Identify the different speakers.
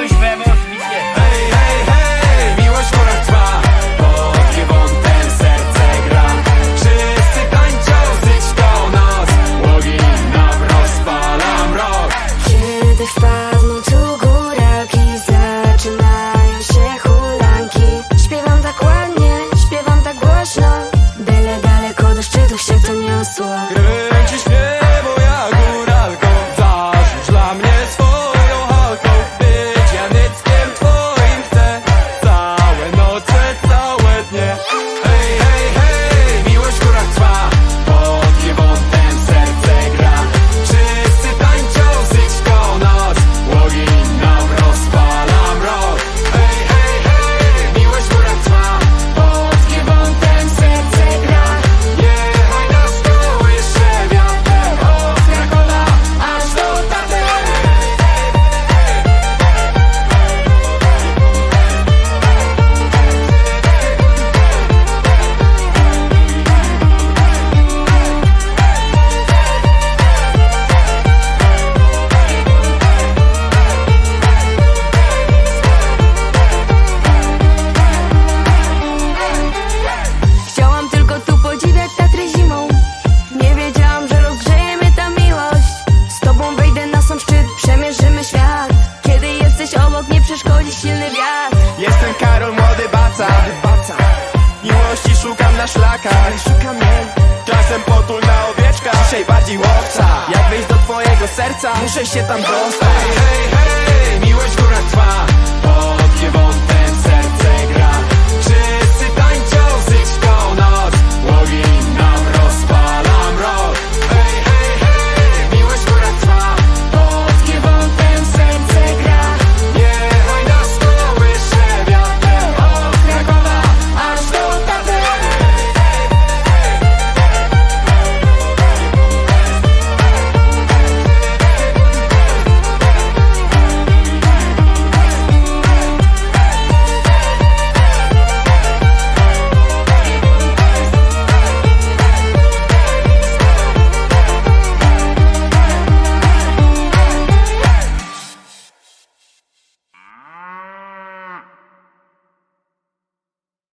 Speaker 1: Miłość we wosmicie
Speaker 2: Hej, hej, hej, miłość ponad trwa Pod żywątem serce gra. Wszyscy tańczą, zyć to nas Łogin nam rozpala mrok
Speaker 1: Kiedy wpadną tu góralki Zaczynają się hulanki Śpiewam tak ładnie, śpiewam tak głośno. Byle daleko do szczytów się to niosło.
Speaker 3: Szlakach Szukam jej Czasem potulna owieczka Dzisiaj bardziej łowca. Jak wejść do twojego serca Muszę się tam dostać